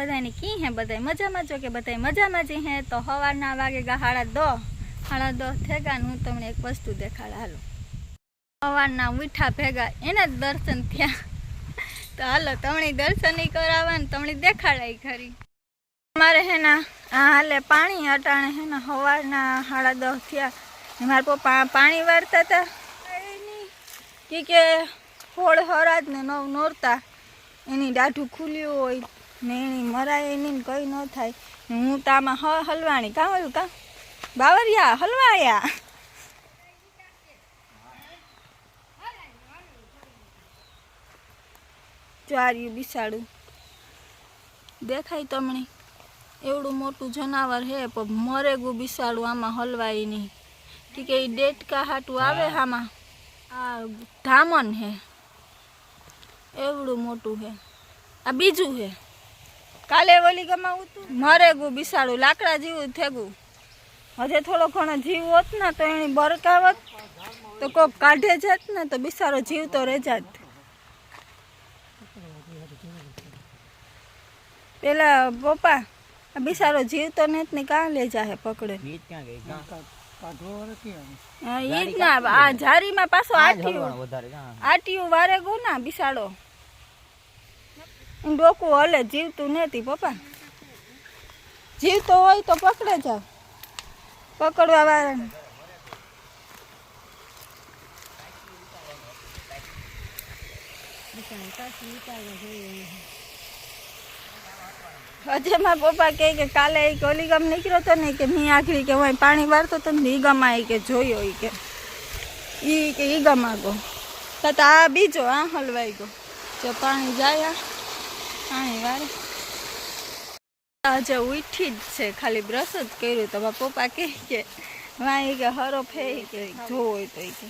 બધાની કી હે? બધાય મજામાં છો કે બધાય મજામાં જ હે? તો સવારના વાગે ગા હાડા દો. હાડા દો થેગા હું તમને એક વસ્તુ દેખાડ. હાલો. સવારના મીઠા ભેગા એના જ દર્શન થયા. તો હાલો તમને દર્શન કરાવવા ને તમને દેખાડાય ખરી. મારે હે ના આ હાલે પાણી અટાણે હે ને સવારના હાડા દસ થયા. મારા પપ્પા પાણી વારતા હતા કે ફોડ હરાજ ને નવ નોરતા. એની દાઢું ખુલ્યું હોય. ને નહીં મરાય નહીં ને કંઈ ન થાય. હું તો આમાં હ હલવાણી. કાં ઓલું કાં? બાવરિયા હલવાયા. ચાર્યું બિસાડું. દેખાય તમને? એવડું મોટું જનાવર હે પણ મરેગું બિસાડું આમાં હલવાય નહીં. કે કે એ ડેટકા હાટું આવે આમાં આ ધામન હે. એવડું મોટું હે. આ બીજું હે. કાલે ઓલી ગમાવું તું? મરેગું બિસાડું લાકડા જેવું થેગું. હજે થોડો ઘણો જીવ હોત ને તો એની બરકાવત તો કોક કાઢે જાત ને તો બિસારો જીવ તો રહે જાત. પેલા પપ્પા બિસારો જીવ તો નેત ને કાં લે જાહે પકડે? બીજ ક્યાં ગઈ? ક્યાં? હા, ઈ જ ના આ જારીમાં પાછો આટીયું. આટિયું વારે ગુ ના બિસાડો. ડોકું હલે, જીવતું નથી પપ્પા. જીવતો હોય તો પકડે જાવ પકડવા વાળાને. હજે મારા પપ્પા કહે કે કાલે એક ઓલી નીકળ્યો હતો ને કે મી આખરી કે હું પાણી વાળતો હતો ને ઈ આવી કે જોયો એ કે. ઈ કે ઈ ગમા આગો તો આ બીજો આ હલવાઈ ગયો જો પાણી જાય આ. પાણી આજે ઉઠી જ છે ખાલી બ્રશ જ કર્યું. તો પપ્પા કહે કે વાં કે હરો ફે કે જોવો તો ઈ કે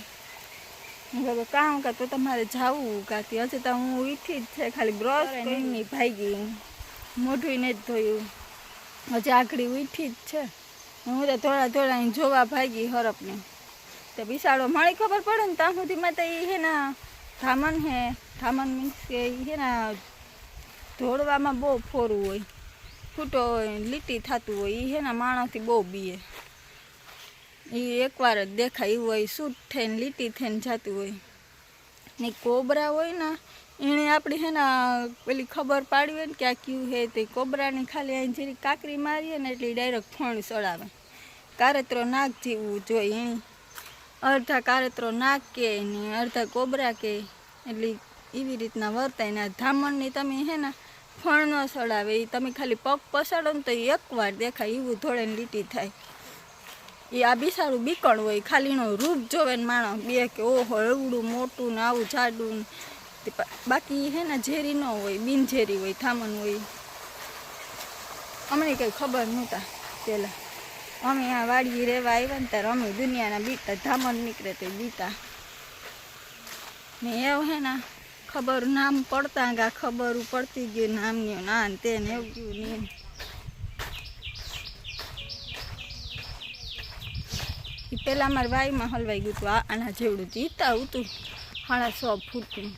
હું કામ કે તો તમારે જાવું કાતી હજી તો હું ઉઠી જ છે ખાલી બ્રશ કરીને ભાગી મોઢું ને જ ધોયું. હજી આખડી ઉઠી જ છે. હું તો થોડા થોડા જોવા ભાગી હરપને. તો બિસાડો મારી ખબર પડે ને ત્યાં સુધીમાં તો એ હે ના ધામન હે ધામન મીન્સ કે ઈ હે ના ધોળવામાં બહુ ફોરું હોય. ફૂટો હોય, લીટી થતું હોય એ હે ને માણસથી બહુ બીએ. એ એકવાર જ દેખાય એવું હોય સૂટ થઈને, લીટી થઈને જતું હોય. ને કોબરા હોય ને એણે આપણી હે ને પેલી ખબર પાડી હોય ને કે આ ક્યુ હે તે કોબરાની ખાલી અહીં જેરી કાકરી મારીએ ને એટલે ડાયરેક્ટ ફણ સડાવે કારેતરો નાક જેવું જોઈએ એની અડધા કારેતરો નાક કે ને અડધા કોબરા કે. એટલે એવી રીતના વર્તાય ને ધામણની તમે હે ને ફણ ન સડાવે એ તમે ખાલી પગ પસાડો ને તો એકવાર દેખાય એવું ધોળેને લીટી થાય. એ આ બિસારું બીકણ હોય ખાલીનો રૂપ જોવે ને માણસ બે કે ઓહો, એવડું મોટું ને આવું જાડું બાકી હે ને ઝેરી ન હોય, બિનઝેરી હોય થામણ હોય. અમને કંઈ ખબર નહોતા પહેલાં અમે આ વાડી રહેવા આવ્યા ને ત્યારે અમે દુનિયાના બીતા ધામણ નીકળે તે બીતા ને એવું હે ને ખબર નામ પડતા ગા ખબર પડતી ગયું નામની ના તેને એવું ગયું નહીં એ પહેલાં મારા વાઈમાં હલવાઈ ગયું હતું આના જેવડું જીતા હતું સાડા સો ફૂટનું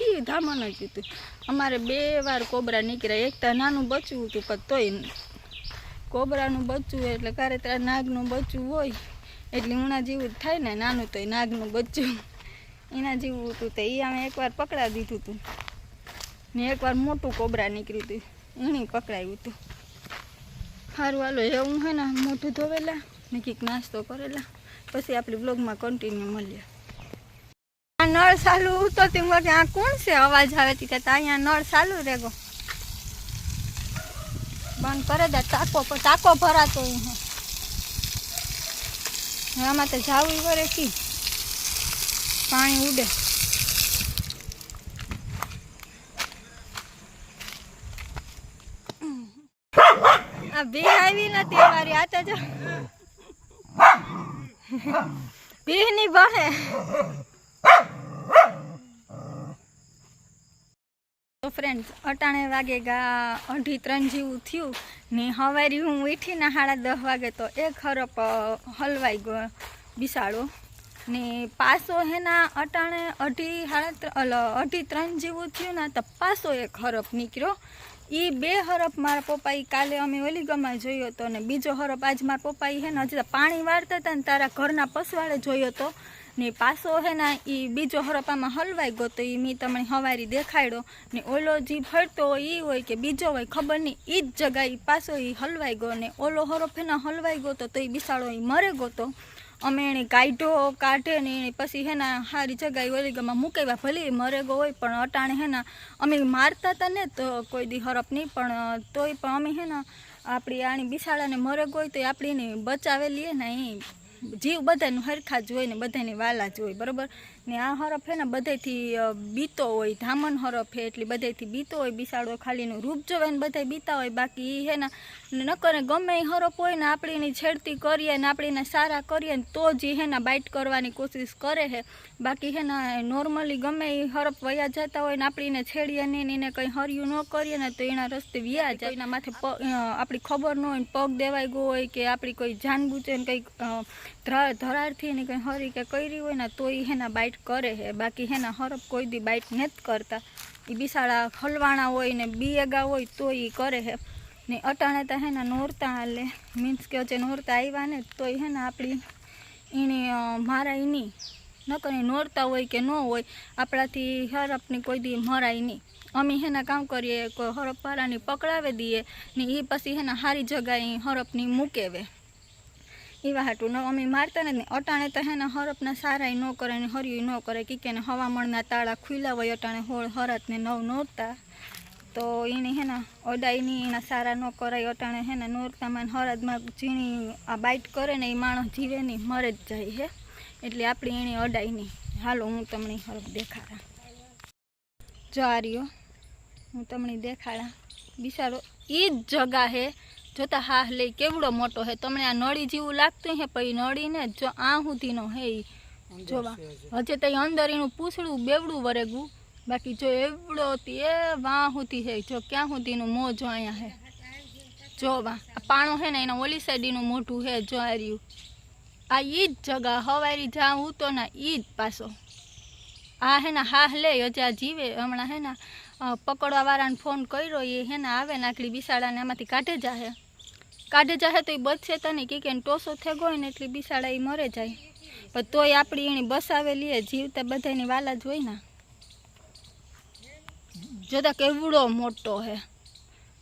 એ ધામણ જ હતું. અમારે બે વાર કોબરા નીકળ્યા, એક તો નાનું બચવું હતું, પણ તોય કોબરાનું બચ્યું એટલે કારે ત્યાં નાગનું બચ્ચું હોય, એટલે ઉણા જેવું જ થાય ને, નાનું તોય નાગનું બચ્ચું. એના જેવું હતું તો એ અમે એકવાર પકડાવી દીધું હતું ને એકવાર મોટું કોબરા નીકળ્યું હતું એની પકડાયું હતું સારું હાલો એવું હે ને મોઢું ધોવેલા ને કંઈક નાસ્તો કરેલા. પછી આપણે બ્લોગમાં કન્ટિન્યુ મળીએ. આ નળ ચાલુ ઉતો તેમ કે આ કોણ છે? અવાજ આવે તી કે અહીંયા નળ ચાલુ રેગો. બંધ કરે દે, ટાંકો ટાકો ભરાતો હે. આમાં તો જાવું વરે કી? પાણી ઉડે. આ ભી આવી નથી અમારી આ તો જો. ભી ની તો ફ્રેન્ડ અટાણે વાગે ગા અઢી ત્રણ જેવું થયું ને હવારી હું ઉઠીને સાડા દસ વાગે તો હરપ અ, હલવાઈ ગયો બિસાડો. ને પાસો હેના અટાણે અઢી સાડા અઢી ત્રણ જેવું થયું ને તો પાસો એક હરફ નીકળ્યો. એ બે હરફ મારા પપ્પા ઈ કાલે અમે ઓલી ગમાં જોયો હતો ને બીજો હરફ આજ મારા પપ્પા ઈ હે ને હજી પાણી વાળતા હતા ને તારા ઘરના પસવાડે જોયો હતો ને પાસો હે ને એ બીજો હરફ આમાં હલવાઈ ગયો તો એ મેં તમને હવારી દેખાડ્યો. ને ઓલો જે ફરતો હોય એ હોય કે બીજો હોય, ખબર નહીં એ જ જગાએ પાસો એ હલવાઈ ગયો ને ઓલો હરફ એના હલવાઈ ગયો તો એ બિસાડો એ મરે ગયો તો. અમે એને કાઢો કાઢે ને એને પછી હેના સારી જગ્યાએ ઓલી ગમાં મૂકેવા ભલે મરેગો હોય, પણ અટાણે હેના અમે મારતા હતા ને તો કોઈ દી હરફ નહીં, પણ તોય પણ અમે હેના આપણી આણી બિસાડાને મરગ હોય તો આપણી એને બચાવેલીએ ને એ જીવ બધાનું હરખા જ હોય ને બધાની વાલા જ હોય, બરાબર? ને આ હરફ હે ને બધેથી બીતો હોય, ધામણ હરફ હે એટલે બધેથી બીતો હોય, બિસાડો ખાલીનું રૂપ જોવે ને બધા બીતા હોય, બાકી એ હે ને નકર ગમે એ હરફ હોય ને આપણે એની છેડતી કરીએ ને આપણે એને સારા કરીએ ને તો જ એ હે ને બાઇટ કરવાની કોશિશ કરે છે. બાકી હે ને, નોર્મલી ગમે એ હરફ વયા જતા હોય ને આપણે એને છેડીએ નહીં ને એને કંઈ હર્યું ન કરીએ ને તો એના રસ્તે વ્યા જાય એના માથે આપણી ખબર ન હોય ને પગ દેવાઈ ગયો હોય કે આપણી કોઈ જાનબૂચે ને કંઈક ધરારથી ને કંઈ હરી કે કરી હોય ને તો એ હેના બાઇટ કરે છે. બાકી હેના હરફ કોઈ દી બાઇટ નથી કરતા. એ બિસાડા હલવાણા હોય ને બીએગા હોય તો એ કરે છે. ને અટાણે તો હેના નોરતા એટલે મીન્સ કે જે નોરતા આવ્યા ને તો હે ને આપણી એને મારા નહીં નકર નોરતા હોય કે ન હોય, આપણાથી હરફની કોઈ દી મરાય નહીં અમે હેના કામ કરીએ, કોઈ હરફવાળાની પકડાવી દઈએ ને એ પછી હેના સારી જગાએ હરફની મૂકેવે. એવા હાટું ન, અમે મારતા નથી. ને અટાણે તો હેને હરફના સારાય ન કરે ને હરિયું ન કરે. કે કેને હવામણના તાળા ખુલ્લા હોય, અટાણે હોળ હરતને નવ નોરતા. તો એને હેને અડાઈની એના સારા ન કરાય, અટાણે નોરતામાં ને હરદમાં ઝીણી આ બાઇટ કરે ને એ માણસ જીવે નહીં, મરે જ જાય હે. એટલે આપણી એની અડાઈ નહીં. હાલો, હું તમને હરફ દેખાડા. જો આ રહ્યો. હું તમને દેખાડા. બિચારો એ જ જગા હે. જોતા હા લે કેવડો મોટો હે? તમને આ નળી જેવું લાગતું હે પછી નળી ને જો આ સુધીનો હે જોવા. હજે. તો અંદર એનું પૂછડું બેવડું વરેગું. બાકી જો એવડો એ વાં સુધી હે જો ક્યાં સુધીનું મો જો અહીંયા હે? જો વા આ પાણો હે ને એના ઓલી સાઈડનું મોઢું હે જો આ રહ્યું આ ઈ જ જગા હવારી જ્યાં તો ના ઈ જ પાછો. આ હે ને હા લે હજા જીવે. હમણાં હે ને અ, પકડવા વાળાને ફોન કર્યો એ હે ને આવે નાકડી બિસાડાને એમાંથી કાઢે જાહે કાઢે જશે તો એ બચશે તો નહીં કે ટોસો થેગો ગયો ને એટલી બિસાડા એ મરે જાય. પણ તોય આપણી એની બસાવેલી જીવતા બધાની વાલા જ હોય ને. જોતા કેવડો મોટો હે.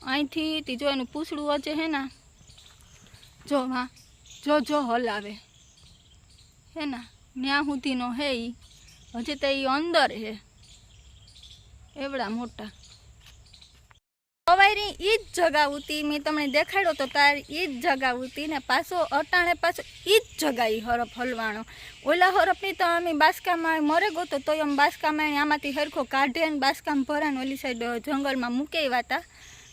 અહીંથી તી જો એનું પૂછડું વચ્ચે હે ને, જો હા, જો જો હલાવે હે ને, ન્યા સુધીનો હે એ હજી તો એ અંદર હે. એવડા મોટા. સવારી એ જ જગા ઉતી મેં તમને દેખાડ્યો તો તાર એ જ જગા ઉતી ને પાછો અટાણે પાછો એ જ જગા ઈ હરફ હલવાણો ઓલા હરફની તો અમે બાસકામાં મરે ગયો તો તોય અમે બાસકામાં આમાંથી હરખો કાઢે ને બાસકામ ભરાને ઓલી સાઈડ જંગલમાં મૂકેવા હતા.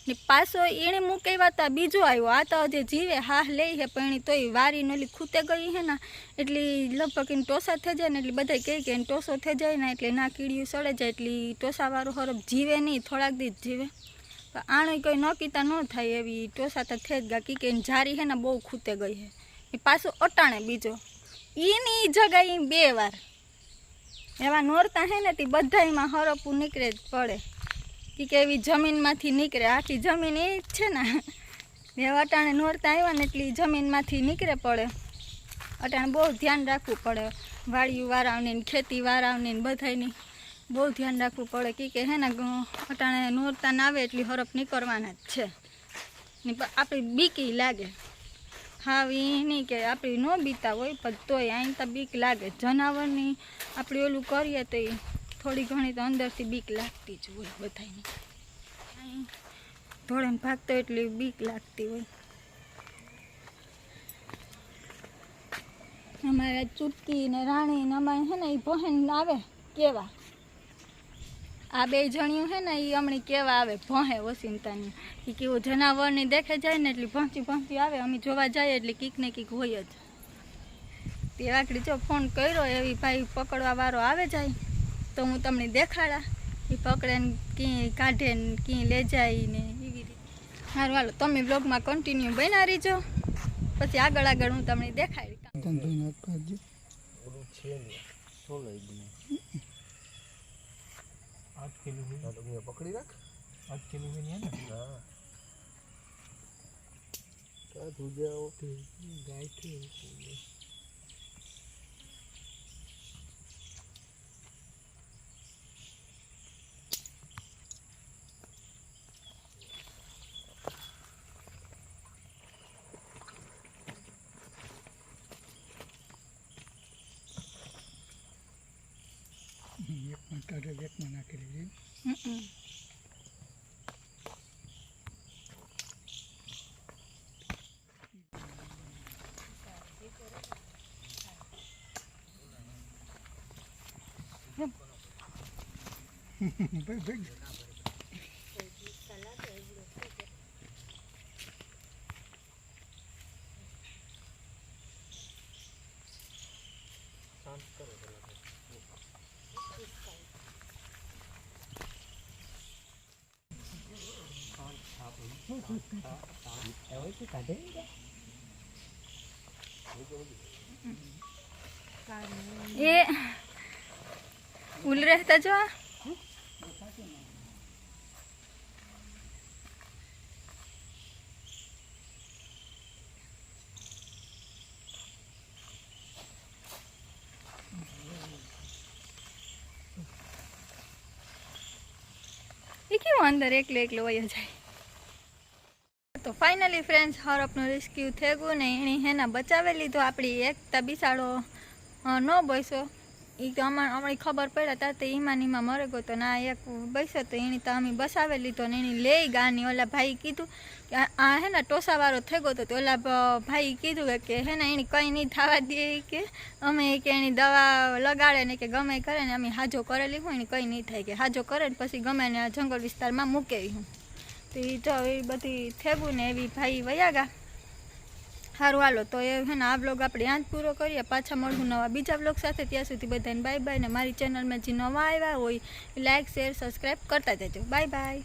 ને પાછો એણે મૂકેવા હતા, બીજો આવ્યો. આ તો હજી જીવે હા લે હે, પણ એની તોય વારી નોલી ખૂતે ગઈ હે ને, એટલે લગભગ એને ટોસા થઈ જાય ને, એટલે બધા કહે કે એને ટોસો થઈ જાય ને, એટલે ના કીડીયું સડે જાય, એટલે ટોસાવાળું હરફ જીવે નહીં, થોડાક દી જીવે. પણ આણે કંઈ નકીતા ન થાય એવી ટોસા તો થઈ જ ગયા. કી કે જારી હે ને બહુ ખૂતે ગઈ હે. એ પાછું અટાણે બીજો. એની જગાએ બે વાર. એવા નોરતા હે ને તે બધાયમાં હરપું નીકળે જ પડે. કી કે એવી જમીનમાંથી નીકળે. આખી જમીન એ જ છે ને. એ અટાણે નોરતા આવ્યા ને એટલી જમીનમાંથી નીકળે પડે. અટાણે બહુ ધ્યાન રાખવું પડે. વાડિયું વાળાવની ને ખેતી વાળાવની ને બધાયની. બહુ ધ્યાન રાખવું પડે. કે કે હે ને અટાણે નોરતા ના આવે એટલી હરફ નીકળવાના જ છે. ને આપણી બીકી લાગે. હા એ નહીં કે આપણી ન બીતા હોય, પણ તોય અહીં તો બીક લાગે. જનાવરની આપણે ઓલું કરીએ તો એ થોડી ઘણી તો અંદરથી બીક લાગતી જ હોય બધાની ધોળે ભાગતો એટલી બીક લાગતી હોય. અમારા ચૂટકી ને રાણી ને અમારે છે ને એ બહેન આવે કેવા? આ બે જણિયું છે ને એ હમણાં કેવા આવે, ભોહે ઓસિંતાની એ કેવું જનાવરની દેખે જાય ને, એટલે પહોંચી પહોંચી આવે. અમે જોવા જઈએ એટલે કીક ને કીક હોય જ. તે આકડી જો ફોન કર્યો, એવી ભાઈ પકડવા વાળો આવે જાય, તો હું તમને દેખાડા. એ પકડે ને ક્યાંય કાઢે ને ક્યાંય લે જાય ને એવી રીતે. સારું હાલો, તમે બ્લોગમાં કન્ટિન્યુ બના રહીજો. પછી આગળ આગળ હું તમને દેખાડી ધંધોઈને હાથ પાડજો ઓલું છે ને સોલઈ બને આઠ કિલો તો અહીંયા પકડી રાખ. અટકેલું બી ને હા. કા ધુજા ઉઠી ગાયથી એકમાં કાઢે એકમાં નાખી લીધી હમ. ભાઈ એ ઉલ રહેતા જો એ કેવું અંદર એકલો એકલો વયો જાય. તો ફાઇનલી ફ્રેન્ડ્સ હરપનું રેસ્ક્યુ થઈ ગયું ને એણે હેના બચાવી લીધો આપણી એકતા બિસાડો. અ, ન બેસો એ તો અમારે અમારી ખબર પડ્યા હતા તો ઈમાનીમાં મરે ગયો તો ના એક બેસો તો એની તો અમે બસાવી લીધો ને એની લઈ ગાની. ઓલા ભાઈ કીધું કે આ- હે ને ટોસાવાળો થઈ ગયો તો ઓલા ભાઈ કીધું કે- હે ને એની કંઈ નહીં થવા દે કે. અમે કે એની દવા લગાડે ને કે ગમે કરે ને અમે હાજો કરેલી હોય ને કંઈ નહીં થાય કે હાજો કરે ને પછી ગમે ને આ જંગલ વિસ્તારમાં મૂકે હું. તો એ જો એ બધી થેગું ને એવી ભાઈ વયા ગા સારું હાલો, તો એ છે ને આ બ્લોગ આપણે ત્યાં પૂરો કરીએ. પાછા મળવું નવા બીજા બ્લોગ સાથે. ત્યાં સુધી બધાને બાય બાય ને મારી ચેનલમાં જે નવા આવ્યા હોય લાઇક શેર સબસ્ક્રાઈબ કરતા જજો. Bye bye